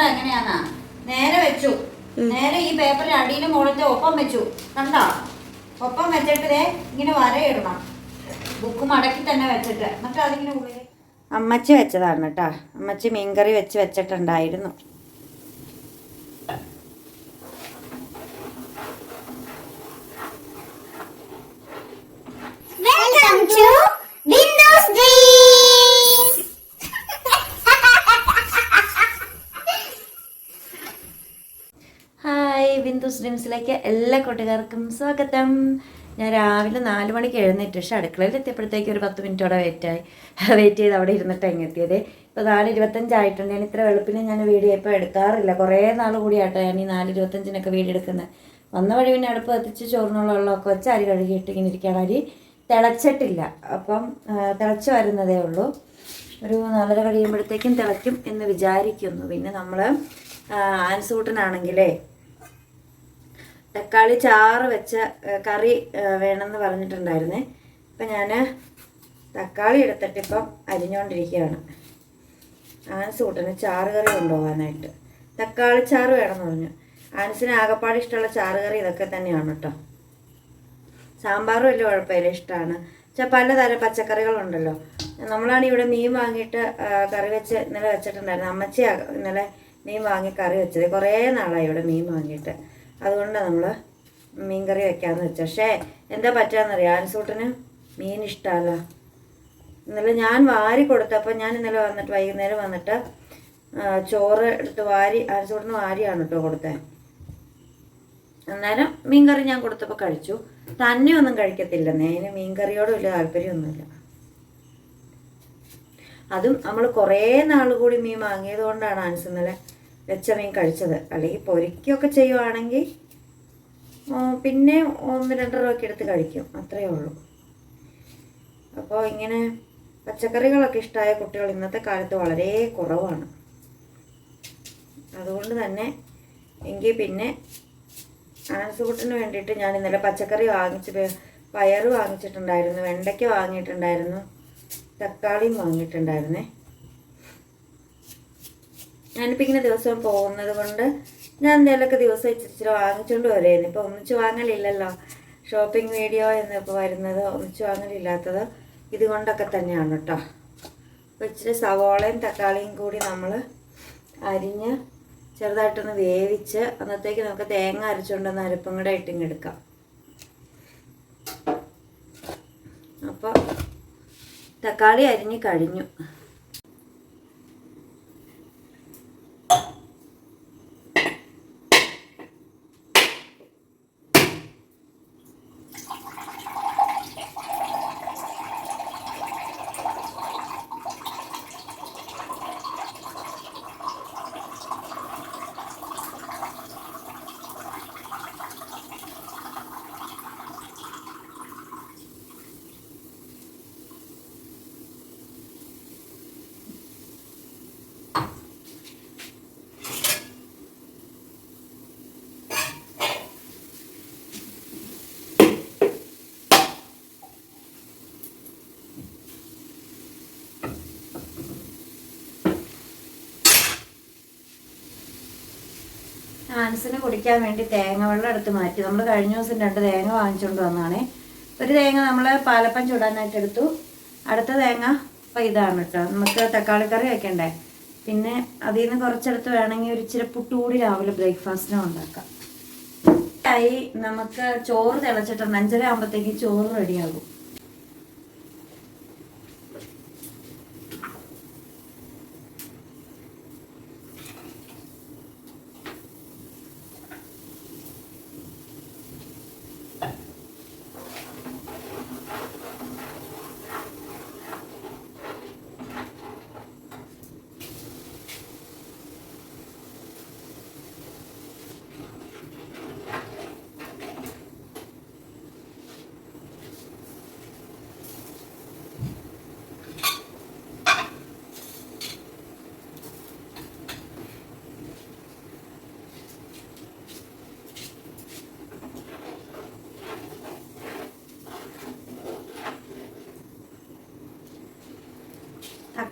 കണ്ടോ എങ്ങനെയാന്നാ? നേരെ വെച്ചു. നേരെ ഈ പേപ്പറിൽ അടിയിലും മുകളിലത്തെ ഒപ്പം വെച്ചു. കണ്ടോ? ഒപ്പം വെച്ചിട്ട് ഇങ്ങനെ വരയിടണം. ബുക്ക് മടക്കി തന്നെ വെച്ചിട്ട്. എന്നിട്ട് അതിങ്ങനെ ഉള്ളിൽ അമ്മച്ചി വെച്ചതാണ് കേട്ടോ. അമ്മച്ചി മീൻകറി വെച്ച് വെച്ചിട്ടുണ്ടായിരുന്നു. Welcome to ബിന്ദു സ്ട്രീംസിലേക്ക് എല്ലാ കൂട്ടുകാർക്കും സ്വാഗതം. ഞാൻ രാവിലെ നാല് മണിക്ക് എഴുന്നേറ്റ് പക്ഷേ അടുക്കളയിൽ എത്തിയപ്പോഴത്തേക്ക് ഒരു പത്ത് മിനിറ്റോടെ വെയിറ്റായി വെയിറ്റ് ചെയ്ത് അവിടെ ഇരുന്നിട്ട് എങ്ങെത്തിയത് ഇപ്പോൾ നാല് ഇരുപത്തഞ്ചായിട്ടുണ്ട് ഞാൻ ഇത്ര വെളുപ്പിന് ഞാൻ വീഡിയോ ഇപ്പോൾ എടുക്കാറില്ല. കുറേ നാൾ കൂടിയാട്ടോ ഞാൻ ഈ നാല് ഇരുപത്തഞ്ചിനൊക്കെ വീഡിയോ എടുക്കുന്നത് വന്ന വഴി പിന്നെ അടുപ്പ് കത്തിച്ച് ചോറിനുള്ള വെള്ളമൊക്കെ വെച്ച് അരി കഴുകിയിട്ട് ഇങ്ങനെ ഇരിക്കുകയാണ്. അരി തിളച്ചിട്ടില്ല. അപ്പം തിളച്ച് വരുന്നതേ ഉള്ളൂ. ഒരു നാലര കഴിയുമ്പോഴത്തേക്കും തിളയ്ക്കും എന്ന് വിചാരിക്കുന്നു. പിന്നെ നമ്മൾ ആൻസൂട്ടനാണെങ്കിലേ തക്കാളി ചാറ് വെച്ച കറി വേണമെന്ന് പറഞ്ഞിട്ടുണ്ടായിരുന്നേ. അപ്പം ഞാൻ തക്കാളി എടുത്തിട്ട് ഇപ്പം അരിഞ്ഞുകൊണ്ടിരിക്കുകയാണ് ആൻസൂട്ടന് ചാറ് കറി കൊണ്ടുപോകാനായിട്ട്. തക്കാളി ചാറ് വേണമെന്ന് പറഞ്ഞു. ആൻസിന് ആകപ്പാട് ഇഷ്ടമുള്ള ചാറ് കറി ഇതൊക്കെ തന്നെയാണ് കേട്ടോ സാമ്പാറും വലിയ കുഴപ്പമില്ല ഇഷ്ടമാണ് പക്ഷെ പലതരം പച്ചക്കറികളുണ്ടല്ലോ. നമ്മളാണ് ഇവിടെ മീൻ വാങ്ങിയിട്ട് കറി വെച്ച് ഇന്നലെ വെച്ചിട്ടുണ്ടായിരുന്നു. അമ്മച്ചി ഇന്നലെ മീൻ വാങ്ങി കറി വെച്ചത്. കുറേ നാളായി ഇവിടെ മീൻ വാങ്ങിയിട്ട്. അതുകൊണ്ട് നമ്മൾ മീൻ കറി വെക്കാമെന്ന് വെച്ചു. പക്ഷേ എന്താ പറ്റാന്നറിയാം? ആൻസൂട്ടിന് മീൻ ഇഷ്ടമല്ല ഇന്നലെ ഞാൻ വാരി കൊടുത്തപ്പോൾ ഞാൻ ഇന്നലെ വന്നിട്ട് വൈകുന്നേരം വന്നിട്ട് ചോറ് എടുത്ത് വാരി ആൻസൂട്ടിന് വാരിയാണ് കേട്ടോ കൊടുത്തത് അന്നേരം മീൻകറി ഞാൻ കൊടുത്തപ്പോൾ കഴിച്ചു. തന്നെ ഒന്നും കഴിക്കത്തില്ലെന്നേ. അതിന് മീൻകറിയോട് വലിയ താല്പര്യമൊന്നുമില്ല. അതും നമ്മൾ കുറേ നാൾ കൂടി മീൻ വാങ്ങിയത് കൊണ്ടാണ് ആൻസ് ഇന്നലെ വെച്ച മീൻ കഴിച്ചത്. അല്ലെങ്കിൽ പൊരിക്കുകയൊക്കെ ചെയ്യുവാണെങ്കിൽ പിന്നെ ഒന്ന് രണ്ട് രൂപയ്ക്ക് എടുത്ത് കഴിക്കും. അത്രയേ ഉള്ളൂ. അപ്പോൾ ഇങ്ങനെ പച്ചക്കറികളൊക്കെ ഇഷ്ടമായ കുട്ടികൾ ഇന്നത്തെ കാലത്ത് വളരെ കുറവാണ്. അതുകൊണ്ട് തന്നെ എങ്കിൽ പിന്നെ ആൻസുകുട്ടിന് വേണ്ടിയിട്ട് ഞാൻ ഇന്നലെ പച്ചക്കറി വാങ്ങിച്ച് പയർ വാങ്ങിച്ചിട്ടുണ്ടായിരുന്നു വെണ്ടയ്ക്ക വാങ്ങിയിട്ടുണ്ടായിരുന്നു തക്കാളിയും വാങ്ങിയിട്ടുണ്ടായിരുന്നേ. ഞാനിപ്പോൾ ഇങ്ങനെ ദിവസവും പോകുന്നത് കൊണ്ട് ഞാൻ എന്തെങ്കിലുമൊക്കെ ദിവസം ഇച്ചിരി ഇച്ചിരി വാങ്ങിച്ചുകൊണ്ട് വരുമായിരുന്നു ഇപ്പോൾ ഒന്നിച്ച് വാങ്ങലില്ലല്ലോ. ഷോപ്പിംഗ് വീഡിയോ എന്നിപ്പോൾ വരുന്നത് ഒന്നിച്ച് വാങ്ങലില്ലാത്തത് ഇതുകൊണ്ടൊക്കെ തന്നെയാണ് കേട്ടോ അപ്പോൾ ഇച്ചിരി സവോളയും തക്കാളിയും കൂടി നമ്മൾ അരിഞ്ഞ് ചെറുതായിട്ടൊന്ന് വേവിച്ച് അന്നത്തേക്ക് നമുക്ക് തേങ്ങ അരച്ചുകൊണ്ടൊന്ന് അരപ്പും കൂടെ ഇട്ടിങ്ങെടുക്കാം. അപ്പോൾ തക്കാളി അരിഞ്ഞ് കഴിഞ്ഞു. ആൻസിന് കുടിക്കാൻ വേണ്ടി തേങ്ങ വെള്ളം എടുത്ത് മാറ്റി. നമ്മൾ കഴിഞ്ഞ ദിവസം രണ്ട് തേങ്ങ വാങ്ങിച്ചുകൊണ്ട് വന്നതാണേ ഒരു തേങ്ങ നമ്മൾ പാലപ്പം ചൂടാനായിട്ട് എടുത്തു. അടുത്ത തേങ്ങ അപ്പം ഇതാണ് കേട്ടോ. നമുക്ക് തക്കാളി കറി വെക്കണ്ടേ? പിന്നെ അതിൽ നിന്ന് കുറച്ചെടുത്ത് വേണമെങ്കിൽ ഒരു ഇച്ചിരി പുട്ടുകൂടി രാവിലെ ബ്രേക്ക്ഫാസ്റ്റിനും ഉണ്ടാക്കാം. ആയി നമുക്ക് ചോറ് തിളച്ചിട്ടുണ്ട്. അഞ്ചര ആകുമ്പോഴത്തേക്ക് ചോറ് റെഡിയാകും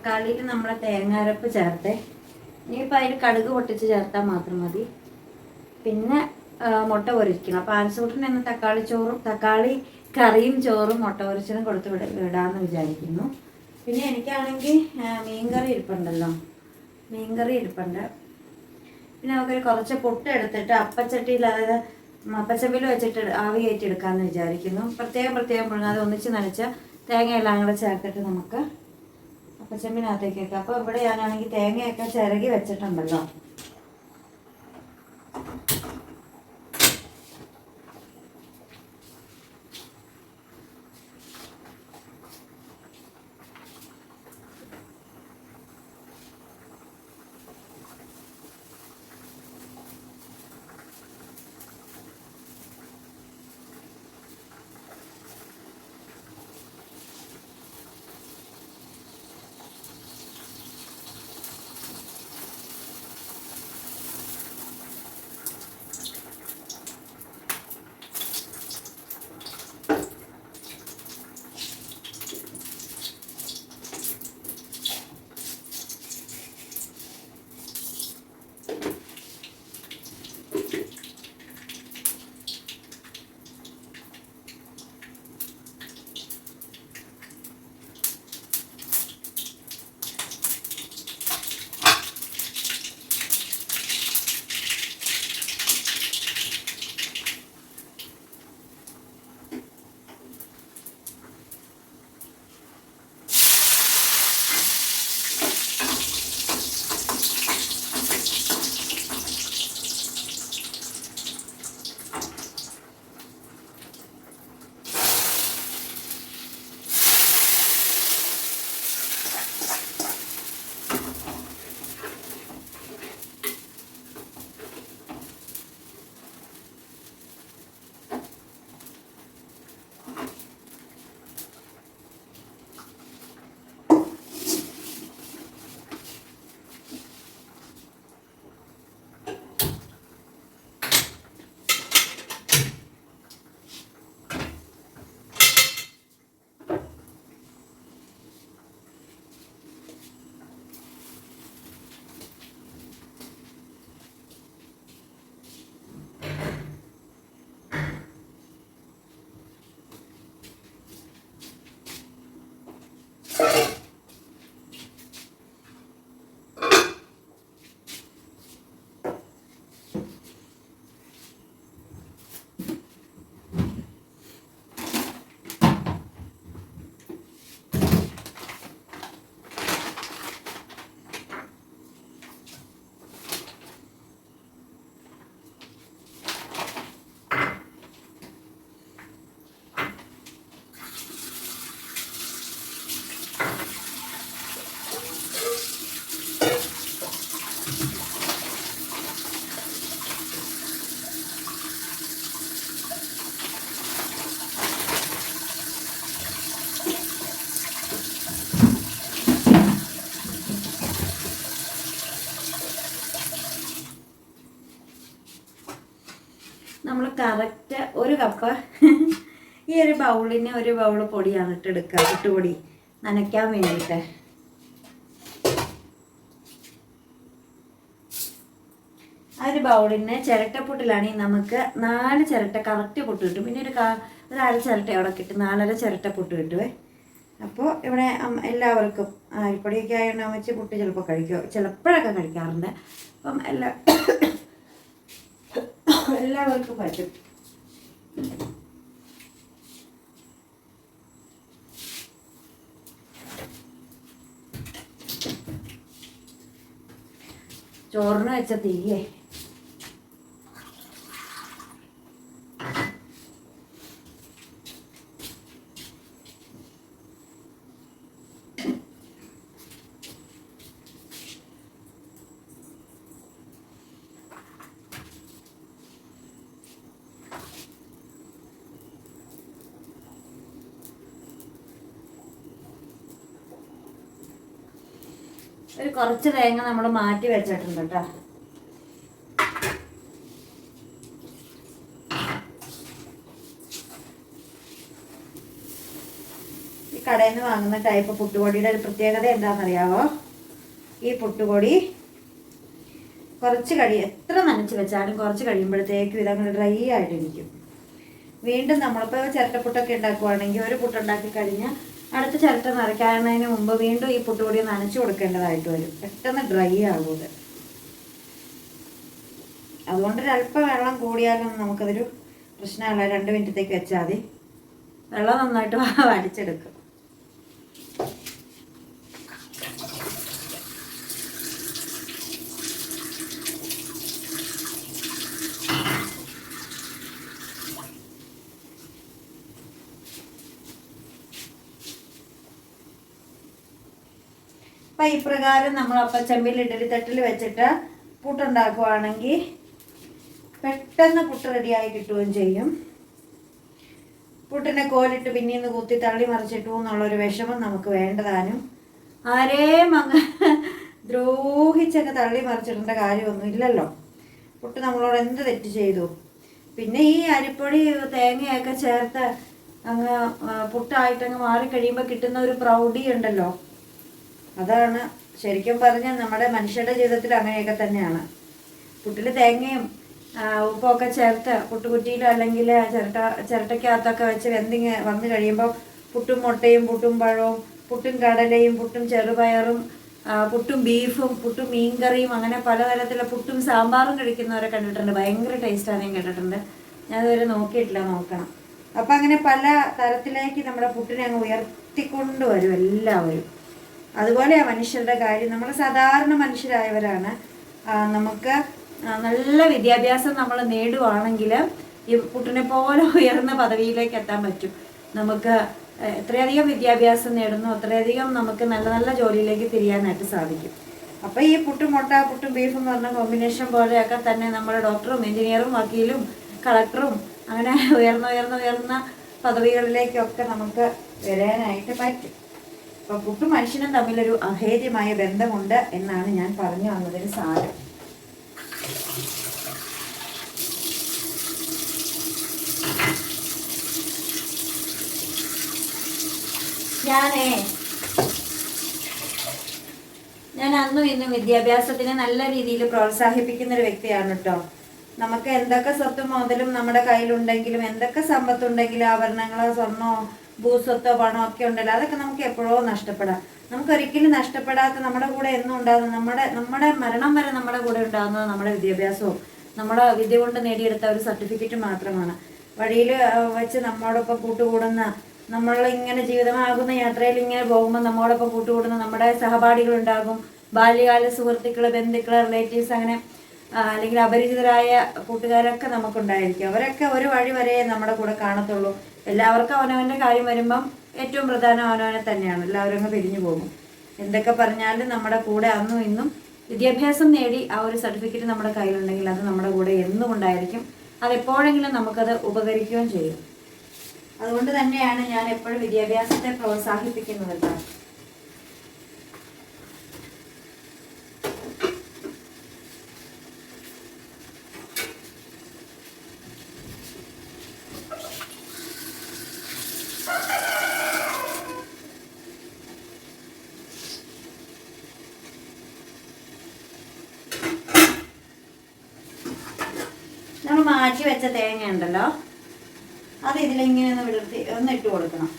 തക്കാളിയിൽ നമ്മളെ തേങ്ങ അരപ്പ് ചേർത്ത്. ഇനിയിപ്പോൾ അതിൽ കടുക് പൊട്ടിച്ച് ചേർത്താൽ മാത്രം മതി. പിന്നെ മുട്ട പൊരിക്കണം. അപ്പോൾ ആൻസൂട്ടിന് ഇന്ന് തക്കാളി ചോറും തക്കാളി കറിയും ചോറും മുട്ട പൊരിച്ചതും കൊടുത്ത് വിട വിടാമെന്ന് വിചാരിക്കുന്നു. പിന്നെ എനിക്കാണെങ്കിൽ മീൻകറി ഇരിപ്പുണ്ടല്ലോ. മീൻകറി ഇരിപ്പുണ്ട്. പിന്നെ നമുക്കൊരു കുറച്ച് പുട്ട് എടുത്തിട്ട് അപ്പച്ചട്ടിയിൽ അതായത് അപ്പച്ചപ്പിൽ വെച്ചിട്ട് ആവി കയറ്റി എടുക്കാമെന്ന് വിചാരിക്കുന്നു. പ്രത്യേകം പ്രത്യേകം പുഴുങ്ങാതെ ഒന്നിച്ച് നനച്ച തേങ്ങയെല്ലാം കൂടെ ചേർത്തിട്ട് നമുക്ക് അപ്പച്ചമ്പിനകത്തേക്ക് അപ്പൊ ഇവിടെ ഞാനാണെങ്കിൽ തേങ്ങയൊക്കെ ചിരകി വെച്ചിട്ടുണ്ടല്ലോ. ബൗളിന് ഒരു ബൗൾ പൊടിയാണ് ഇട്ടെടുക്കുക പുട്ടുപൊടി നനയ്ക്കാൻ വേണ്ടിയിട്ട്. ആ ഒരു ബൗളിന് ചിരട്ടപ്പുട്ടിലാണെങ്കിൽ നമുക്ക് നാല് ചിരട്ട കറക്റ്റ് പുട്ട് കിട്ടും. പിന്നെ ഒരു ഒരു അര ചിരട്ട അവിടെ കിട്ടും. നാലര ചിരട്ട പുട്ട് കിട്ടുവേ. അപ്പോൾ ഇവിടെ എല്ലാവർക്കും അരിപ്പൊടിയൊക്കെ ആയതുകൊണ്ട് അമ്മച്ചി പുട്ട് ചിലപ്പോൾ കഴിക്കുമോ ചിലപ്പോഴൊക്കെ കഴിക്കാറുണ്ട്. അപ്പം എല്ലാ എല്ലാവർക്കും പറ്റും. ചോറിന് വെച്ച തീയേ ഒരു കുറച്ച് തേങ്ങ നമ്മൾ മാറ്റി വെച്ചിട്ടുണ്ട് കേട്ടോ. ഈ കടയിൽ നിന്ന് വാങ്ങുന്ന ടൈപ്പ് പുട്ടുപൊടിയുടെ ഒരു പ്രത്യേകത എന്താണെന്നറിയാവോ? ഈ പുട്ടുപൊടി കുറച്ച് കഴി എത്ര നനച്ച് വെച്ചാലും കുറച്ച് കഴിയുമ്പോഴത്തേക്കും ഇതങ്ങ് ഡ്രൈ ആയിട്ടിരിക്കും വീണ്ടും നമ്മളിപ്പോൾ ചിരട്ടപ്പുട്ടൊക്കെ ഉണ്ടാക്കുവാണെങ്കിൽ ഒരു പുട്ടുണ്ടാക്കി കഴിഞ്ഞാൽ അടുത്ത ചിരട്ട നിറയ്ക്കാനതിന് മുമ്പ് വീണ്ടും ഈ പുട്ടുപൊടി നനച്ചു കൊടുക്കേണ്ടതായിട്ട് വരും. പെട്ടെന്ന് ഡ്രൈ ആകും അതുകൊണ്ട് ഒരല്പം വെള്ളം കൂടിയാലും നമുക്കതൊരു പ്രശ്നമല്ല. രണ്ട് മിനിറ്റത്തേക്ക് വെച്ചാൽ മതി. വെള്ളം നന്നായിട്ട് വടിച്ചെടുക്കും ഇപ്രകാരം നമ്മൾ അപ്പച്ചമ്പിൽ ഇഡലി തട്ടിൽ വെച്ചിട്ട് പുട്ടുണ്ടാക്കുവാണെങ്കിൽ പെട്ടെന്ന് പുട്ട് റെഡിയായി കിട്ടുകയും ചെയ്യും. പുട്ടിനെ കോലിട്ട് പിന്നീന്ന് കുത്തി തള്ളി മറിച്ചിട്ടു എന്നുള്ളൊരു വിഷമം നമുക്ക് വേണ്ടതാനും. ആരെയും അങ്ങ് ദ്രോഹിച്ചൊക്കെ തള്ളി മറിച്ചിടേണ്ട കാര്യമൊന്നും ഇല്ലല്ലോ. പുട്ട് നമ്മളോട് എന്ത് തെറ്റ് ചെയ്തു? പിന്നെ ഈ അരിപ്പൊടി തേങ്ങയൊക്കെ ചേർത്ത് അങ്ങ് പുട്ടായിട്ടങ്ങ് മാറിക്കഴിയുമ്പോൾ കിട്ടുന്ന ഒരു പ്രൗഢി ഉണ്ടല്ലോ അതാണ് ശരിക്കും പറഞ്ഞാൽ നമ്മുടെ മനുഷ്യരുടെ ജീവിതത്തിൽ അങ്ങനെയൊക്കെ തന്നെയാണ്. പുട്ടിൽ തേങ്ങയും ഉപ്പൊക്കെ ചേർത്ത് പുട്ടുകുറ്റിയിലോ അല്ലെങ്കിൽ ചിരട്ട ചിരട്ടയ്ക്കകത്തൊക്കെ വെച്ച് വെന്തിങ് വന്നു കഴിയുമ്പോൾ പുട്ടും മുട്ടയും പുട്ടും പഴവും പുട്ടും കടലയും പുട്ടും ചെറുപയറും പുട്ടും ബീഫും പുട്ടും മീൻകറിയും അങ്ങനെ പലതരത്തിലുള്ള പുട്ടും സാമ്പാറും കഴിക്കുന്നവരെ കണ്ടിട്ടുണ്ട്. ഭയങ്കര ടേസ്റ്റാണ് ഞാൻ കേട്ടിട്ടുണ്ട്. ഞാൻ ഇതുവരെ നോക്കിയിട്ടില്ല നോക്കണം. അപ്പം അങ്ങനെ പല തരത്തിലേക്ക് നമ്മുടെ പുട്ടിനെ അങ്ങ് ഉയർത്തിക്കൊണ്ടുവരും എല്ലാവരും. അതുപോലെയാ മനുഷ്യരുടെ കാര്യം നമ്മൾ സാധാരണ മനുഷ്യരായവരാണ്. നമുക്ക് നല്ല വിദ്യാഭ്യാസം നമ്മൾ നേടുവാണെങ്കിൽ ഈ പുട്ടിനെ പോലെ ഉയർന്ന പദവിയിലേക്ക് എത്താൻ പറ്റും. നമുക്ക് എത്രയധികം വിദ്യാഭ്യാസം നേടുന്നു അത്രയധികം നമുക്ക് നല്ല നല്ല ജോലിയിലേക്ക് തിരിയാനായിട്ട് സാധിക്കും. അപ്പോൾ ഈ പുട്ടും മുട്ട പുട്ടും ബീഫും എന്ന് പറഞ്ഞ കോമ്പിനേഷൻ പോലെയൊക്കെ തന്നെ നമ്മുടെ ഡോക്ടറും എഞ്ചിനീയറും വക്കീലും കളക്ടറും അങ്ങനെ ഉയർന്ന ഉയർന്ന ഉയർന്ന പദവികളിലേക്കൊക്കെ നമുക്ക് വരാനായിട്ട് പറ്റും. അപ്പൊ പുട്ടും മനുഷ്യനും തമ്മിലൊരു അഹേര്യമായ ബന്ധമുണ്ട് എന്നാണ് ഞാൻ പറഞ്ഞു വന്നതിന് സാരം. ഞാനേ ഞാൻ അന്നും ഇന്നും വിദ്യാഭ്യാസത്തിനെ നല്ല രീതിയിൽ പ്രോത്സാഹിപ്പിക്കുന്ന ഒരു വ്യക്തിയാണ് കേട്ടോ നമുക്ക് എന്തൊക്കെ സ്വത്തും മുതലും നമ്മുടെ കയ്യിലുണ്ടെങ്കിലും എന്തൊക്കെ സമ്പത്തുണ്ടെങ്കിലും ആഭരണങ്ങളോ സ്വർണമോ ഭൂസ്വത്തോ പണോ ഒക്കെ ഉണ്ടല്ലോ അതൊക്കെ നമുക്ക് എപ്പോഴോ നഷ്ടപ്പെടാം. നമുക്ക് ഒരിക്കലും നഷ്ടപ്പെടാത്ത നമ്മുടെ കൂടെ എന്നും ഉണ്ടാകുന്ന നമ്മുടെ നമ്മുടെ മരണം വരെ നമ്മുടെ കൂടെ ഉണ്ടാകുന്നത് നമ്മുടെ വിദ്യാഭ്യാസവും നമ്മുടെ വിദ്യ കൊണ്ട് നേടിയെടുത്ത ഒരു സർട്ടിഫിക്കറ്റ് മാത്രമാണ്. വഴിയിൽ വെച്ച് നമ്മോടൊപ്പം കൂട്ടുകൂടുന്ന നമ്മൾ ഇങ്ങനെ ജീവിതമാകുന്ന യാത്രയിൽ ഇങ്ങനെ പോകുമ്പോൾ നമ്മോടൊപ്പം കൂട്ടുകൂടുന്ന നമ്മുടെ സഹപാഠികളുണ്ടാകും ബാല്യകാല സുഹൃത്തുക്കൾ ബന്ധുക്കൾ റിലേറ്റീവ്സ് അങ്ങനെ അല്ലെങ്കിൽ അപരിചിതരായ കൂട്ടുകാരൊക്കെ നമുക്കുണ്ടായിരിക്കും. അവരൊക്കെ ഒരു വഴി വരെ നമ്മുടെ കൂടെ കാണത്തുള്ളൂ. എല്ലാവർക്കും അവനവന്റെ കാര്യം വരുമ്പം ഏറ്റവും പ്രധാനം അവനവനെ തന്നെയാണ്. എല്ലാവരും അങ്ങ് പിരിഞ്ഞു പോകും. എന്തൊക്കെ പറഞ്ഞാലും നമ്മുടെ കൂടെ അന്നും ഇന്നും വിദ്യാഭ്യാസം നേടി ആ ഒരു സർട്ടിഫിക്കറ്റ് നമ്മുടെ കയ്യിലുണ്ടെങ്കിൽ അത് നമ്മുടെ കൂടെ എന്നും ഉണ്ടായിരിക്കും അത് എപ്പോഴെങ്കിലും നമുക്കത് ഉപകരിക്കുകയും ചെയ്യും. അതുകൊണ്ട് തന്നെയാണ് ഞാൻ എപ്പോഴും വിദ്യാഭ്യാസത്തെ പ്രോത്സാഹിപ്പിക്കുന്നത് കേട്ടോ മാറ്റി വെച്ച തേങ്ങ ഉണ്ടല്ലോ അത് ഇതിലിങ്ങനെ ഒന്ന് വിടർത്തി ഒന്ന് ഇട്ട് കൊടുക്കണം.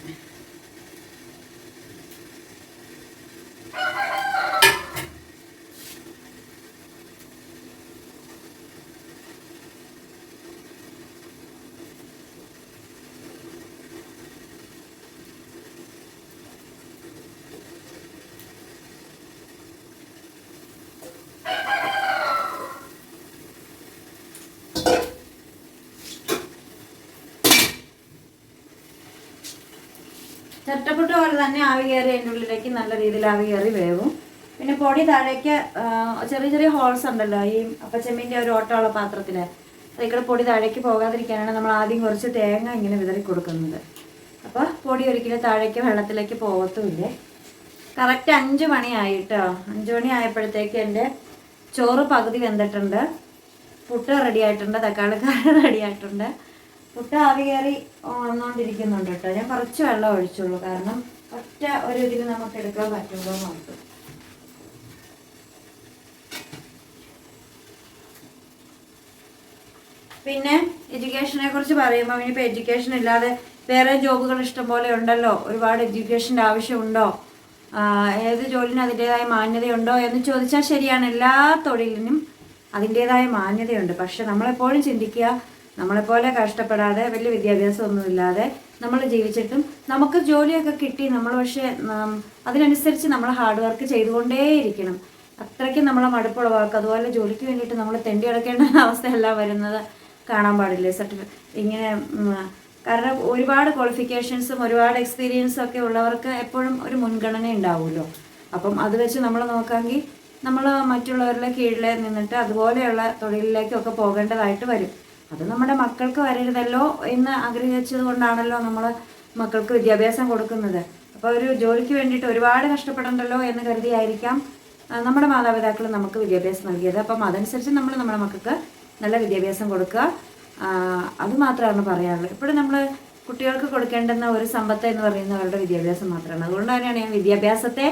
ചട്ടപ്പുട്ട് പോലെ തന്നെ ആവി കയറി അതിന്റെ ഉള്ളിലേക്ക് നല്ല രീതിയിൽ ആവി കയറി വേവും. പിന്നെ പൊടി താഴേക്ക് ചെറിയ ചെറിയ ഹോൾസ് ഉണ്ടല്ലോ ഈ അപ്പച്ചമ്മീന്റെ ഒരു ഓട്ടമുള്ള പാത്രത്തിൽ അതിൽ പൊടി താഴേക്ക് പോകാതിരിക്കാനാണ് നമ്മൾ ആദ്യം കുറച്ച് തേങ്ങ ഇങ്ങനെ വിതറി കൊടുക്കുന്നത്. അപ്പോൾ പൊടി ഒരിക്കലും താഴേക്ക് വെള്ളത്തിലേക്ക് പോകത്തുമില്ല. കറക്റ്റ് അഞ്ച് മണിയായി കേട്ടോ അഞ്ച് മണി ആയപ്പോഴത്തേക്ക് എന്റെ ചോറ് പകുതി വെന്തിട്ടുണ്ട്. പുട്ട് റെഡി ആയിട്ടുണ്ട് തക്കാളിക്കാര റെഡി ആയിട്ടുണ്ട്. പുട്ട് ആവി കയറി കേട്ടോ. ഞാൻ കുറച്ച് വെള്ളം ഒഴിച്ചുള്ളൂ. കാരണം ഒറ്റ ഒരു ഇതിൽ നമുക്ക് എടുക്കാൻ പറ്റുള്ളൂ എന്ന് പിന്നെ എഡ്യൂക്കേഷനെ കുറിച്ച് പറയുമ്പോൾ ഇനിയിപ്പോൾ എഡ്യൂക്കേഷൻ ഇല്ലാതെ വേറെ ജോബുകൾ ഇഷ്ടംപോലെ ഉണ്ടല്ലോ. ഒരുപാട് എഡ്യൂക്കേഷന്റെ ആവശ്യമുണ്ടോ? ഏത് ജോലിനും അതിന്റെതായ മാന്യതയുണ്ടോ എന്ന് ചോദിച്ചാൽ ശരിയാണ്. എല്ലാ തൊഴിലിനും അതിന്റേതായ മാന്യതയുണ്ട്. പക്ഷെ നമ്മളെപ്പോഴും ചിന്തിക്കുക നമ്മളെപ്പോലെ കഷ്ടപ്പെടാതെ വലിയ വിദ്യാഭ്യാസമൊന്നുമില്ലാതെ നമ്മൾ ജീവിച്ചിട്ടും നമുക്ക് ജോലിയൊക്കെ കിട്ടി നമ്മൾ പക്ഷേ അതിനനുസരിച്ച് നമ്മൾ ഹാർഡ് വർക്ക് ചെയ്തുകൊണ്ടേയിരിക്കണം. അത്രയ്ക്കും നമ്മളെ മടുപ്പുള്ളവർക്ക് അതുപോലെ ജോലിക്ക് വേണ്ടിയിട്ട് നമ്മൾ തെണ്ടി അടക്കേണ്ട അവസ്ഥയല്ല വരുന്നത് കാണാൻ പാടില്ല? സർട്ടിഫിക്കറ്റ് ഇങ്ങനെ കാരണം ഒരുപാട് ക്വാളിഫിക്കേഷൻസും ഒരുപാട് എക്സ്പീരിയൻസും ഒക്കെ ഉള്ളവർക്ക് എപ്പോഴും ഒരു മുൻഗണന ഉണ്ടാവുമല്ലോ. അപ്പം അത് വെച്ച് നമ്മൾ നോക്കാമെങ്കിൽ നമ്മൾ മറ്റുള്ളവരുടെ കീഴിൽ നിന്നിട്ട് അതുപോലെയുള്ള തൊഴിലിലേക്കൊക്കെ പോകേണ്ടതായിട്ട് വരും. അത് നമ്മുടെ മക്കൾക്ക് വരരുതല്ലോ എന്ന് ആഗ്രഹിച്ചത് കൊണ്ടാണല്ലോ നമ്മൾ മക്കൾക്ക് വിദ്യാഭ്യാസം കൊടുക്കുന്നത്. അപ്പോൾ ഒരു ജോലിക്ക് വേണ്ടിയിട്ട് ഒരുപാട് കഷ്ടപ്പെടണ്ടല്ലോ എന്ന് കരുതിയായിരിക്കാം നമ്മുടെ മാതാപിതാക്കൾ നമുക്ക് വിദ്യാഭ്യാസം നൽകിയത്. അപ്പം അതനുസരിച്ച് നമ്മൾ നമ്മുടെ മക്കൾക്ക് നല്ല വിദ്യാഭ്യാസം കൊടുക്കുക. അത് മാത്രമാണ് പറയാറുള്ളത് ഇപ്പോഴും നമ്മൾ കുട്ടികൾക്ക് കൊടുക്കേണ്ടുന്ന ഒരു സമ്പത്ത് എന്ന് പറയുന്നത് അവരുടെ വിദ്യാഭ്യാസം മാത്രമാണ്. അതുകൊണ്ട് തന്നെയാണ് ഞാൻ വിദ്യാഭ്യാസത്തെ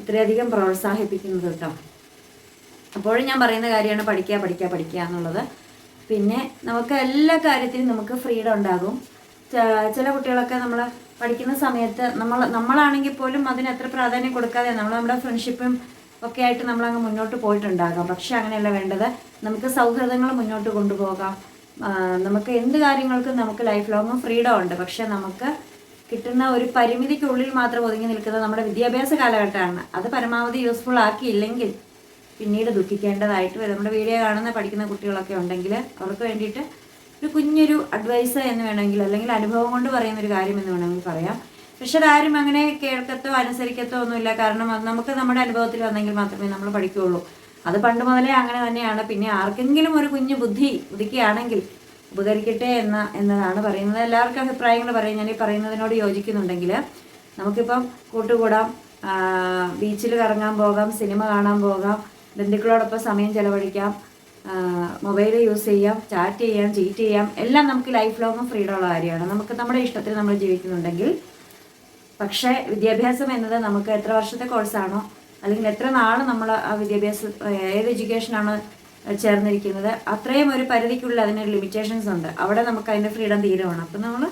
ഇത്രയധികം പ്രോത്സാഹിപ്പിക്കുന്നത് കേട്ടോ. അപ്പോഴും ഞാൻ പറയുന്ന കാര്യമാണ് പഠിക്കുക പഠിക്കുക പഠിക്കുക എന്നുള്ളത്. പിന്നെ നമുക്ക് എല്ലാ കാര്യത്തിനും നമുക്ക് ഫ്രീഡം ഉണ്ടാകും. ചില കുട്ടികളൊക്കെ നമ്മൾ പഠിക്കുന്ന സമയത്ത് നമ്മൾ നമ്മളാണെങ്കിൽ പോലും അതിന് എത്ര പ്രാധാന്യം കൊടുക്കാതെ നമ്മൾ നമ്മുടെ ഫ്രണ്ട്ഷിപ്പും ഒക്കെ ആയിട്ട് നമ്മൾ അങ്ങ് മുന്നോട്ട് പോയിട്ടുണ്ടാകാം. പക്ഷെ അങ്ങനെയല്ല വേണ്ടത്. നമുക്ക് സൗഹൃദങ്ങൾ മുന്നോട്ട് കൊണ്ടുപോകാം. നമുക്ക് എന്ത് കാര്യങ്ങൾക്കും നമുക്ക് ലൈഫ് ലോങ്ങും ഫ്രീഡം ഉണ്ട്. പക്ഷെ നമുക്ക് കിട്ടുന്ന ഒരു പരിമിതിക്കുള്ളിൽ മാത്രം ഒതുങ്ങി നിൽക്കുന്നത് നമ്മുടെ വിദ്യാഭ്യാസ കാലഘട്ടമാണ്. അത് പരമാവധി യൂസ്ഫുൾ ആക്കിയില്ലെങ്കിൽ പിന്നീട് ദുഃഖിക്കേണ്ടതായിട്ട് വരും. നമ്മുടെ വീഡിയോ കാണുന്ന പഠിക്കുന്ന കുട്ടികളൊക്കെ ഉണ്ടെങ്കിൽ അവർക്ക് വേണ്ടിയിട്ട് ഒരു കുഞ്ഞൊരു അഡ്വൈസ് എന്ന് വേണമെങ്കിൽ അല്ലെങ്കിൽ അനുഭവം കൊണ്ട് പറയുന്ന ഒരു കാര്യം എന്ന് വേണമെങ്കിൽ പറയാം. പക്ഷെ ആരും അങ്ങനെ കേൾക്കത്തോ അനുസരിക്കത്തോ ഒന്നുമില്ല. കാരണം അത് നമുക്ക് നമ്മുടെ അനുഭവത്തിൽ വന്നെങ്കിൽ മാത്രമേ നമ്മൾ പഠിക്കുകയുള്ളൂ. അത് പണ്ട് മുതലേ അങ്ങനെ തന്നെയാണ്. പിന്നെ ആർക്കെങ്കിലും ഒരു കുഞ്ഞു ബുദ്ധി ഉദിക്കുകയാണെങ്കിൽ ഉപകരിക്കട്ടെ എന്ന എന്നതാണ് പറയുന്നത്. എല്ലാവർക്കും അഭിപ്രായങ്ങൾ പറയും. ഞാൻ ഈ പറയുന്നതിനോട് യോജിക്കുന്നുണ്ടെങ്കിൽ നമുക്കിപ്പം കൂട്ടുകൂടാം. ബീച്ചിൽ കറങ്ങാൻ പോകാം സിനിമ കാണാൻ പോകാം ബന്ധുക്കളോടൊപ്പം സമയം ചെലവഴിക്കാം. മൊബൈൽ യൂസ് ചെയ്യാം ചാറ്റ് ചെയ്യാം ചീറ്റ് ചെയ്യാം. എല്ലാം നമുക്ക് ലൈഫ് ലോങ്ങും ഫ്രീഡം ഉള്ള കാര്യമാണ്. നമുക്ക് നമ്മുടെ ഇഷ്ടത്തിൽ നമ്മൾ ജീവിക്കുന്നുണ്ടെങ്കിൽ. പക്ഷേ വിദ്യാഭ്യാസം എന്നത് നമുക്ക് എത്ര വർഷത്തെ കോഴ്സാണോ അല്ലെങ്കിൽ എത്ര നാൾ നമ്മൾ ആ വിദ്യാഭ്യാസം ഏത് എഡ്യൂക്കേഷനാണ് ചേർന്നിരിക്കുന്നത് അത്രയും ഒരു പരിധിക്കുള്ളിൽ അതിനൊരു ലിമിറ്റേഷൻസ് ഉണ്ട്. അവിടെ നമുക്ക് അതിന്റെ ഫ്രീഡം തീരുവാണ് അപ്പം നമ്മൾ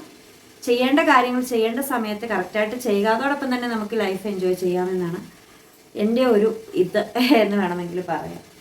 ചെയ്യേണ്ട കാര്യങ്ങൾ ചെയ്യേണ്ട സമയത്ത് കറക്റ്റായിട്ട് ചെയ്യുക. അതോടൊപ്പം തന്നെ നമുക്ക് ലൈഫ് എൻജോയ് ചെയ്യാമെന്നാണ് എന്റെ ഒരു ഇത് എന്ന് വേണമെങ്കിൽ പറയാം.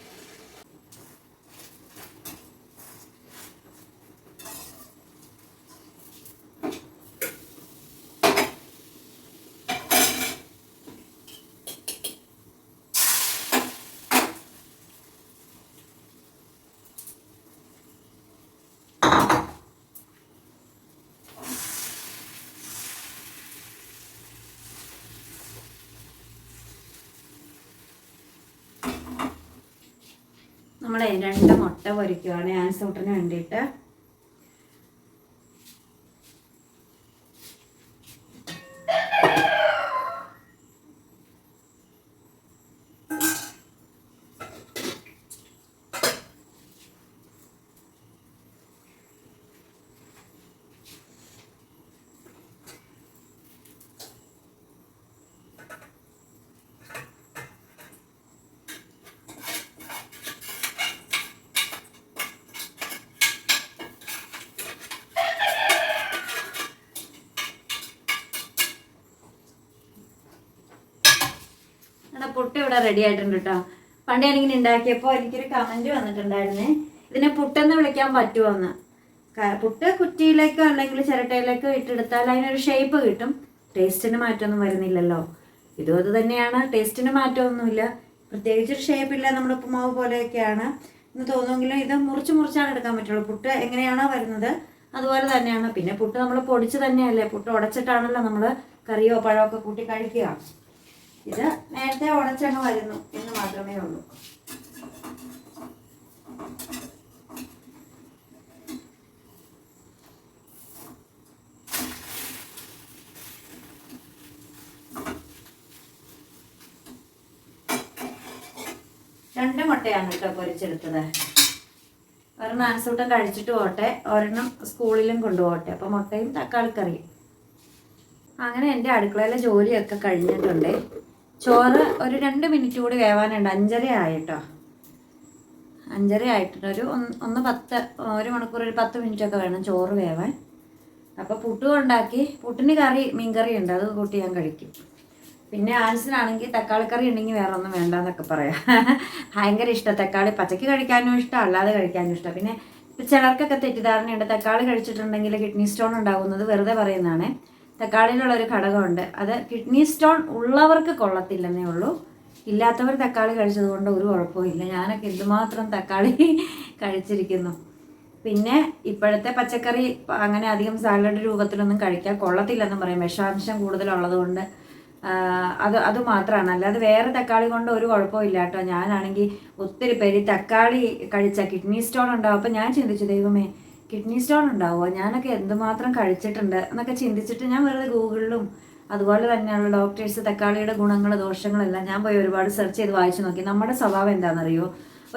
നമ്മളെ രണ്ട് മുട്ട പൊരിക്കുകയാണ് ആൻസൂട്ടിന് വേണ്ടിയിട്ട് നമ്മുടെ പുട്ട് ഇവിടെ റെഡി ആയിട്ടുണ്ട് കേട്ടോ പണ്ട് ഞാനിങ്ങനെ ഉണ്ടാക്കിയപ്പോൾ എനിക്കൊരു കമന്റ് വന്നിട്ടുണ്ടായിരുന്നേ ഇതിനെ പുട്ടെന്ന് വിളിക്കാൻ പറ്റുമോ എന്ന് പുട്ട് കുറ്റിയിലേക്കോ അല്ലെങ്കിൽ ചിരട്ടയിലേക്കോ ഇട്ടെടുത്താൽ അതിനൊരു ഷേപ്പ് കിട്ടും. ടേസ്റ്റിന് മാറ്റമൊന്നും വരുന്നില്ലല്ലോ. ഇതും അത് തന്നെയാണ്. ടേസ്റ്റിന് മാറ്റമൊന്നുമില്ല. പ്രത്യേകിച്ചൊരു ഷേപ്പില്ല നമ്മുടെ ഉപ്പുമാവ് പോലെയൊക്കെയാണ്. എന്ന് തോന്നുമെങ്കിലും ഇത് മുറിച്ച് മുറിച്ചാണ് എടുക്കാൻ പറ്റുള്ളൂ. പുട്ട് എങ്ങനെയാണോ വരുന്നത് അതുപോലെ തന്നെയാണ്. പിന്നെ പുട്ട് നമ്മൾ പൊടിച്ച് തന്നെയല്ലേ? പുട്ട് ഉടച്ചിട്ടാണല്ലോ നമ്മൾ കറിയോ പഴമോ ഒക്കെ കൂട്ടി കഴിക്കുക. ഇത് നേരത്തെ ഉടച്ചങ്ങ് വരുന്നു എന്ന് മാത്രമേ ഉള്ളൂ. രണ്ട് മുട്ടയാണ് കേട്ടോ പൊരിച്ചെടുത്തത്. ഒരെണ്ണം ആൻസൂട്ടം കഴിച്ചിട്ട് പോട്ടെ. ഒരെണ്ണം സ്കൂളിലും കൊണ്ടുപോകട്ടെ അപ്പോൾ മുട്ടയും തക്കാളിക്കറിയും. അങ്ങനെ എന്റെ അടുക്കളയിലെ ജോലിയൊക്കെ കഴിഞ്ഞിട്ടുണ്ട്. ചോറ് ഒരു രണ്ട് മിനിറ്റ് കൂടി വേവാനുണ്ട്. അഞ്ചര ആയിട്ടോ. അഞ്ചര ആയിട്ടുണ്ട്. ഒരു ഒന്ന് പത്ത് ഒരു മണിക്കൂർ ഒരു പത്ത് മിനിറ്റ് ഒക്കെ വേണം ചോറ് വേവാൻ. അപ്പോൾ പുട്ട് ഉണ്ടാക്കി പുട്ടിന് കറി മീൻകറി ഉണ്ട്. അത് കൂട്ടി ഞാൻ കഴിക്കും. പിന്നെ ആൻസിനാണെങ്കിൽ തക്കാളി കറി ഉണ്ടെങ്കിൽ വേറെ ഒന്നും വേണ്ട എന്നൊക്കെ പറയാം. ഭയങ്കര ഇഷ്ടം. തക്കാളി പച്ചക്ക് കഴിക്കാനും ഇഷ്ടം അല്ലാതെ കഴിക്കാനും ഇഷ്ടം. പിന്നെ ചിലർക്കൊക്കെ തെറ്റിദ്ധാരണയുണ്ട്. തക്കാളി കഴിച്ചിട്ടുണ്ടെങ്കിൽ കിഡ്നി സ്റ്റോൺ ഉണ്ടാകുന്നത് വെറുതെ പറയുന്നതാണ്. തക്കാളിയിലുള്ള ഒരു ഘടകമുണ്ട്. അത് കിഡ്നി സ്റ്റോൺ ഉള്ളവർക്ക് കൊള്ളത്തില്ലെന്നേ ഉള്ളൂ. ഇല്ലാത്തവർ തക്കാളി കഴിച്ചതുകൊണ്ട് ഒരു കുഴപ്പമില്ല ഞാനൊക്കെ എന്തുമാത്രം തക്കാളി കഴിച്ചിരിക്കുന്നു. പിന്നെ ഇപ്പോഴത്തെ പച്ചക്കറി അങ്ങനെ അധികം സാലഡ് രൂപത്തിലൊന്നും കഴിക്കാൻ കൊള്ളത്തില്ലെന്നും പറയും. വിഷാംശം കൂടുതലുള്ളത് കൊണ്ട് അത് അത് മാത്രമാണ് അല്ലാതെ വേറെ തക്കാളി കൊണ്ട് ഒരു കുഴപ്പമില്ല കേട്ടോ. ഞാനാണെങ്കിൽ ഒത്തിരി പേര് തക്കാളി കഴിച്ച കിഡ്നി സ്റ്റോൺ ഉണ്ടാവും അപ്പം ഞാൻ ചിന്തിച്ചു ദൈവമേ കിഡ്നി സ്റ്റോൺ ഉണ്ടാവുമോ ഞാനൊക്കെ എന്തുമാത്രം കഴിച്ചിട്ടുണ്ട് എന്നൊക്കെ ചിന്തിച്ചിട്ട് ഞാൻ വെറുതെ ഗൂഗിളിലും അതുപോലെ തന്നെയുള്ള ഡോക്ടേഴ്സ് തക്കാളിയുടെ ഗുണങ്ങൾ ദോഷങ്ങളെല്ലാം ഞാൻ പോയി ഒരുപാട് സെർച്ച് ചെയ്ത് വായിച്ചു നോക്കി. നമ്മുടെ സ്വഭാവം എന്താണെന്നറിയോ?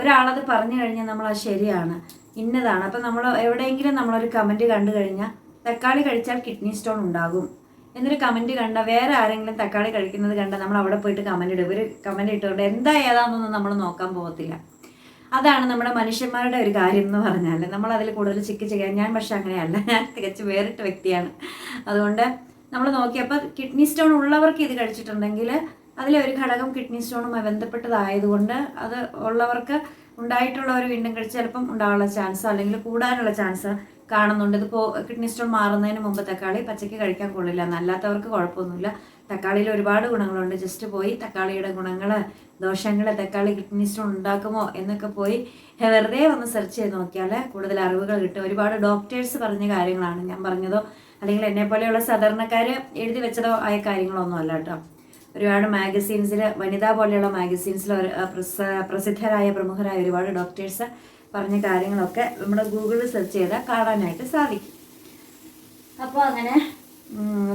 ഒരാളത് പറഞ്ഞു കഴിഞ്ഞാൽ നമ്മൾ അത് ശരിയാണ് ഇന്നതാണ്. അപ്പം നമ്മൾ എവിടെയെങ്കിലും നമ്മളൊരു കമന്റ് കണ്ടു കഴിഞ്ഞാൽ തക്കാളി കഴിച്ചാൽ കിഡ്നി സ്റ്റോൺ ഉണ്ടാകും. എന്നൊരു കമന്റ് കണ്ട വേറെ ആരെങ്കിലും തക്കാളി കഴിക്കുന്നത് കണ്ട നമ്മൾ അവിടെ പോയിട്ട് കമന്റ് ഇടും. ഒരു കമന്റ് ഇട്ടുകൊണ്ട് എന്താ ഏതാണെന്നൊന്നും നമ്മൾ നോക്കാൻ പോകത്തില്ല. അതാണ് നമ്മുടെ മനുഷ്യന്മാരുടെ ഒരു കാര്യം എന്ന് പറഞ്ഞാൽ. നമ്മൾ അതിൽ കൂടുതൽ ചിക്കി ചെയ്യാൻ ഞാൻ പക്ഷെ അങ്ങനെയല്ല. ഞാൻ തികച്ചും വേറിട്ട വ്യക്തിയാണ്. അതുകൊണ്ട് നമ്മൾ നോക്കിയപ്പോൾ കിഡ്നി സ്റ്റോൺ ഉള്ളവർക്ക് ഇത് കഴിച്ചിട്ടുണ്ടെങ്കിൽ അതിലെ ഒരു ഘടകം കിഡ്നി സ്റ്റോണുമായി ബന്ധപ്പെട്ടതായതുകൊണ്ട് അത് ഉള്ളവർക്ക് ഉണ്ടായിട്ടുള്ളവർ വീണ്ടും കഴിച്ച് ചിലപ്പം ഉണ്ടാകാനുള്ള ചാൻസ് അല്ലെങ്കിൽ കൂടാനുള്ള ചാൻസ് കാണുന്നുണ്ട്. ഇതിപ്പോൾ കിഡ്നി സ്റ്റോൺ മാറുന്നതിന് മുമ്പ് തക്കാളി പച്ചയ്ക്ക് കഴിക്കാൻ കൊള്ളില്ല. എന്നല്ലാത്തവർക്ക് കുഴപ്പമൊന്നുമില്ല. തക്കാളിയിൽ ഒരുപാട് ഗുണങ്ങളുണ്ട്. ജസ്റ്റ് പോയി തക്കാളിയുടെ ഗുണങ്ങൾ ദോഷങ്ങൾ തക്കാളി കിഡ്നി സ്റ്റോൺ ഉണ്ടാക്കുമോ എന്നൊക്കെ പോയി വെറുതെ ഒന്ന് സെർച്ച് ചെയ്ത് നോക്കിയാൽ കൂടുതൽ അറിവുകൾ കിട്ടും. ഒരുപാട് ഡോക്ടേഴ്സ് പറഞ്ഞ കാര്യങ്ങളാണ് ഞാൻ പറഞ്ഞതോ അല്ലെങ്കിൽ എന്നെ പോലെയുള്ള സാധാരണക്കാർ എഴുതി വെച്ചതോ ആയ കാര്യങ്ങളൊന്നും അല്ല കേട്ടോ. ഒരുപാട് മാഗസീൻസിൽ വനിതാ പോലെയുള്ള മാഗസീൻസിൽ പ്രസിദ്ധരായ പ്രമുഖരായ ഒരുപാട് ഡോക്ടേഴ്സ് പറഞ്ഞ കാര്യങ്ങളൊക്കെ നമ്മുടെ ഗൂഗിളിൽ സെർച്ച് ചെയ്താൽ കാണാനായിട്ട് സാധിക്കും. അപ്പോൾ അങ്ങനെ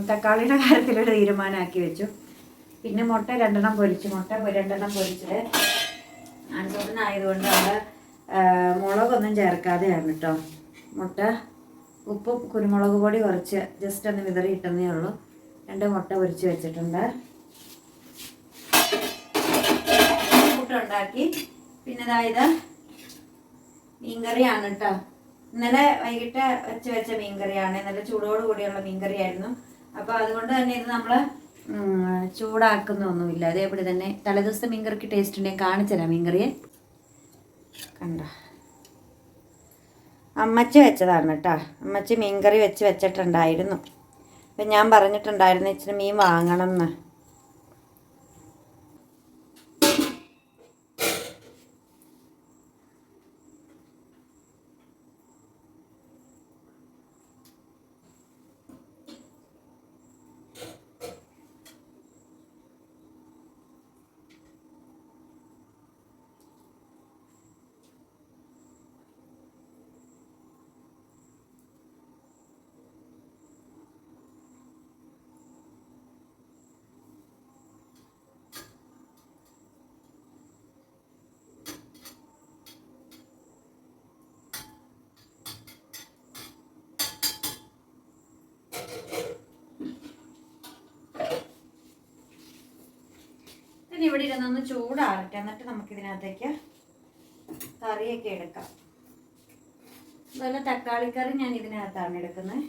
തക്കാളിയുടെ കാര്യത്തിൽ ഒരു തീരുമാനമാക്കി വെച്ചു. പിന്നെ മുട്ട രണ്ടെണ്ണം പൊരിച്ചു. മുട്ട രണ്ടെണ്ണം പൊരിച്ചത് ആൺസോട്ടനായതുകൊണ്ട് അവിടെ മുളകൊന്നും ചേർക്കാതെയാണ് കേട്ടോ മുട്ട ഉപ്പും കുരുമുളക് പൊടി കുറച്ച് ജസ്റ്റ് ഒന്ന് വിതറി ഇട്ടെന്നേ ഉള്ളൂ. രണ്ട് മുട്ട പൊരിച്ച് വെച്ചിട്ടുണ്ട്. കൂട്ടുണ്ടാക്കി പിന്നെ അതായത് മീൻകറിയാണ് കേട്ടോ ഇന്നലെ വൈകിട്ട് വെച്ച് വെച്ച മീൻകറിയാണ്. നല്ല ചൂടോട് കൂടിയുള്ള മീൻകറിയായിരുന്നു. അപ്പോൾ അതുകൊണ്ട് തന്നെ ഇത് നമ്മൾ ചൂടാക്കുന്നൊന്നുമില്ല അതേപോലെ തന്നെ തലേദിവസത്തെ മീൻകറിക്ക് ടേസ്റ്റ് ഉണ്ടെങ്കിൽ കാണിച്ചുതരാം മീൻകറിയെ. കണ്ട? അമ്മച്ചി വെച്ചതാണ് കേട്ടോ. അമ്മച്ചി മീൻകറി വെച്ച് വെച്ചിട്ടുണ്ടായിരുന്നു. അപ്പം ഞാൻ പറഞ്ഞിട്ടുണ്ടായിരുന്നു ഇച്ചിരി മീൻ വാങ്ങണം എന്ന്. ഇരുന്നൊന്ന് ചൂടാറട്ടെ. എന്നിട്ട് നമുക്ക് ഇതിനകത്തേക്ക് കറിയൊക്കെ എടുക്കാം. അതുപോലെ തക്കാളി കറി ഞാൻ ഇതിനകത്താണ് എടുക്കുന്നത്.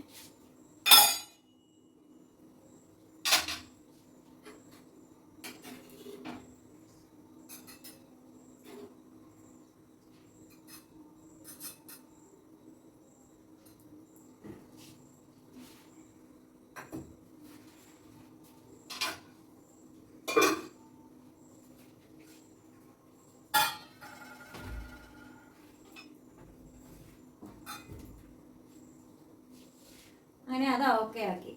അങ്ങനെ അത് ഓക്കെ ആക്കി.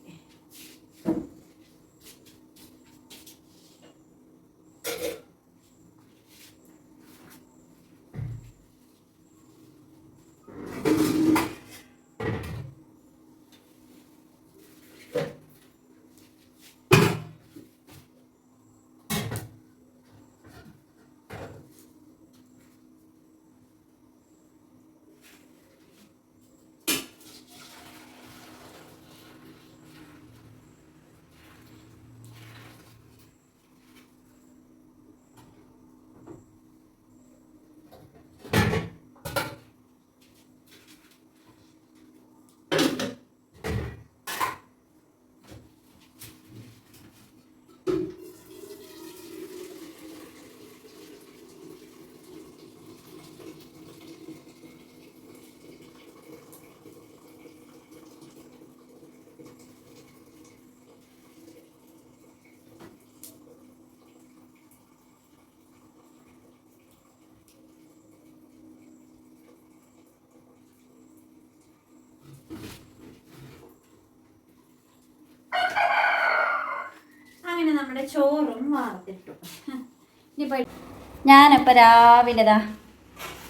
ഇവിടെ ചോറും വാർത്തിട്ടു. ഞാനിപ്പോൾ രാവിലെ ഇതാ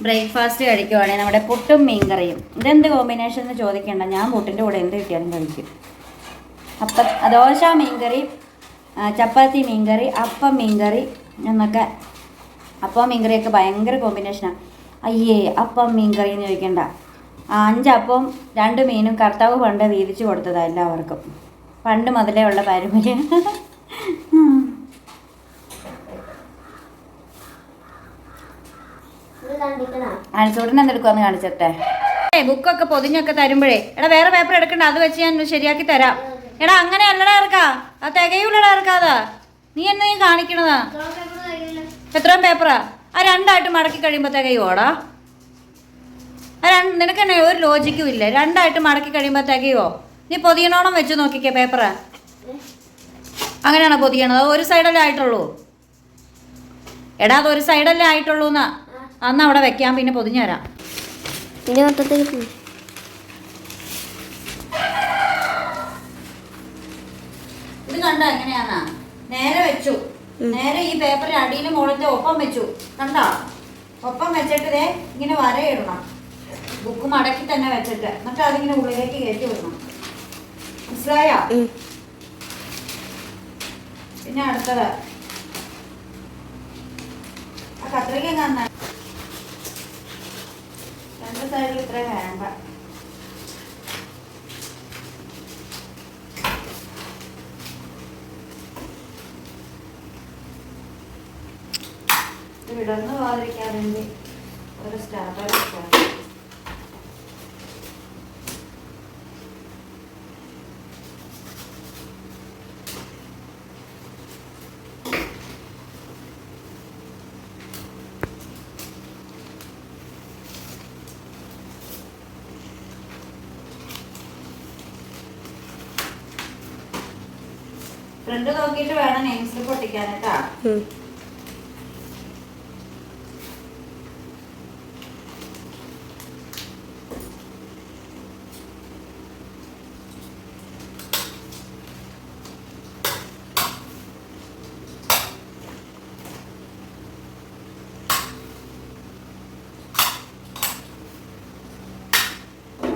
ബ്രേക്ക്ഫാസ്റ്റ് കഴിക്കുവാണെങ്കിൽ നമ്മുടെ പുട്ടും മീൻകറിയും. ഇതെന്ത് കോമ്പിനേഷൻ എന്ന് ചോദിക്കേണ്ട. ഞാൻ പുട്ടിന്റെ കൂടെ എന്ത് കിട്ടിയാലും കഴിക്കും. അപ്പം ദോശ മീൻകറി ചപ്പാത്തി മീൻകറി അപ്പം മീൻകറി എന്നൊക്കെ അപ്പം മീൻകറിയൊക്കെ ഭയങ്കര കോമ്പിനേഷനാണ് അയ്യേ അപ്പം മീൻകറി എന്ന് ചോദിക്കേണ്ട. ആ, അഞ്ചപ്പം രണ്ട് മീനും കർത്താവ് പണ്ട് വീതിച്ചു കൊടുത്തതാണ് എല്ലാവർക്കും. പണ്ട് മുതലേ ഉള്ള പാരമ്പര്യം ഇത് അനസൂട്ടിന് എന്തെടുക്കുമെന്ന് കാണിച്ചട്ടെ? ബുക്കൊക്കെ പൊതിഞ്ഞൊക്കെ തരുമ്പോഴേ. എടാ വേറെ പേപ്പർ എടുക്കണ്ട. അത് വെച്ച് ഞാൻ ശരിയാക്കി തരാം. എടാ അങ്ങനെ അല്ലടാ ഇറക്കാ. ആ തികയൂലടാ ഇറക്കാതാ നീ എന്നെ നീ കാണിക്കണതാ? എത്രയും പേപ്പറാ ആ രണ്ടായിട്ട് മടക്കി കഴിയുമ്പോൾ തികയുവോടാ? ആ രണ്ട് നിനക്ക് തന്നെ ഒരു ലോജിക്കും ഇല്ല. രണ്ടായിട്ട് മടക്കി കഴിയുമ്പോൾ തികയുവോ? നീ പൊതിയണോണം വെച്ച് നോക്കിക്കേ പേപ്പറാ അങ്ങനെയാണോ പൊതിയണത്? ഒരു സൈഡല്ലേ ആയിട്ടുള്ളൂ? എടാ അത് ഒരു സൈഡല്ലേ ആയിട്ടുള്ളൂ എന്നാ അന്ന് അവിടെ വെക്കാം പിന്നെ പൊതിഞ്ഞു തരാം ഇത് മൊത്തത്തിൽ ഇത് കണ്ടോ എങ്ങനെയാന്നാ? നേരെ വെച്ചു. നേരെ ഈ പേപ്പറിന് അടിയിൽ മുകളിലത്തെ ഒപ്പം വെച്ചു. കണ്ടോ? ഒപ്പം വെച്ചിട്ട് ദേ ഇങ്ങനെ വരയിടണം. ബുക്ക് മടക്കി തന്നെ വെച്ചിട്ട്. എന്നിട്ട് അതിങ്ങനെ ഉള്ളിലേക്ക് കയറ്റി വിടണം. മനസ്സിലായോ? പിന്നെ അടുത്തത്. ആ കത്രിക കാണാൻ രണ്ട് സൈഡിൽ ഇത്ര വേണ്ട വിടർന്ന് പോകാതിരിക്കാൻ വേണ്ടി ഒരു സ്റ്റാർട്ടർ വെക്കാം ഫ്രണ്ട് നോക്കിയിട്ട് വേണം നെയിംസ് സ്ലിപ്പ് ഒട്ടിക്കാൻ കേട്ടാ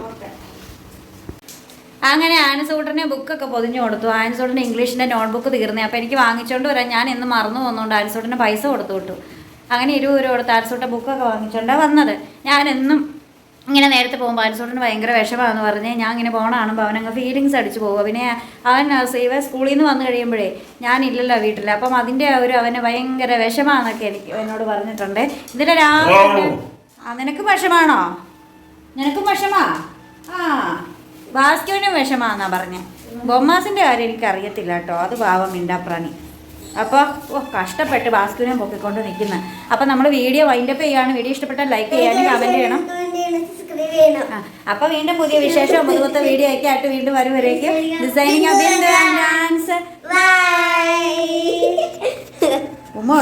ഓക്കെ അങ്ങനെ ആനസൂട്ടനെ ബുക്കൊക്കെ പൊതിഞ്ഞു കൊടുത്തു. ആനസൂട്ടന് ഇംഗ്ലീഷിന്റെ നോട്ട്ബുക്ക് തീർന്നേ. അപ്പോൾ എനിക്ക് വാങ്ങിച്ചുകൊണ്ട് വരാൻ ഞാൻ ഇന്ന് മറന്നു വന്നുകൊണ്ട് ആനസൂട്ടന് പൈസ കൊടുത്തു വിട്ടു. അങ്ങനെ ഇരുപത് രൂപ കൊടുത്ത് ആനസൂട്ടൻ ബുക്കൊക്കെ വാങ്ങിച്ചുകൊണ്ടാണ് വന്നത്. ഞാൻ എന്നും ഇങ്ങനെ നേരത്തെ പോകുമ്പോൾ ആനസൂട്ടന് ഭയങ്കര വിഷമാണെന്ന് പറഞ്ഞ് ഞാൻ ഇങ്ങനെ പോകണ കാണുമ്പോൾ അവനങ്ങ് ഫീലിങ്സ് അടിച്ച് പോകും പിന്നെ അവൻ സീവ സ്കൂളിൽ നിന്ന് വന്നു കഴിയുമ്പോഴേ ഞാനില്ലല്ലോ വീട്ടിൽ അപ്പം അതിന്റെ ഒരു അവന് ഭയങ്കര വിഷമാണെന്നൊക്കെ എനിക്ക് എന്നോട് പറഞ്ഞിട്ടുണ്ട്. ഇതിന്റെ രാവിലെ ആ നിനക്ക് വിഷമാണോ? നിനക്കും വിഷമാ? ആ. ഭാസ്കരനും വിഷമാന്നാ പറഞ്ഞേ. ബൊമ്മാസിന്റെ കാര്യം എനിക്ക് അറിയത്തില്ല കേട്ടോ. അത് പാവം മിണ്ടാപ്രാണി. അപ്പോൾ ഓ കഷ്ടപ്പെട്ട് ഭാസ്കരനെ പൊക്കിക്കൊണ്ട് നിൽക്കുന്നത് അപ്പം നമ്മൾ വീഡിയോ വൈൻഡപ്പ് ചെയ്യാണ് വീഡിയോ ഇഷ്ടപ്പെട്ടാൽ ലൈക്ക് ചെയ്യാനും കമന്റ് ചെയ്യണം. ആ അപ്പോൾ വീണ്ടും പുതിയ വിശേഷം പുതുപുത്ത വീഡിയോ ഒക്കെ ആയിട്ട് വീണ്ടും വരുവരേക്കും ഡിസൈനിങ് ഡാൻസ് ഉമ്മ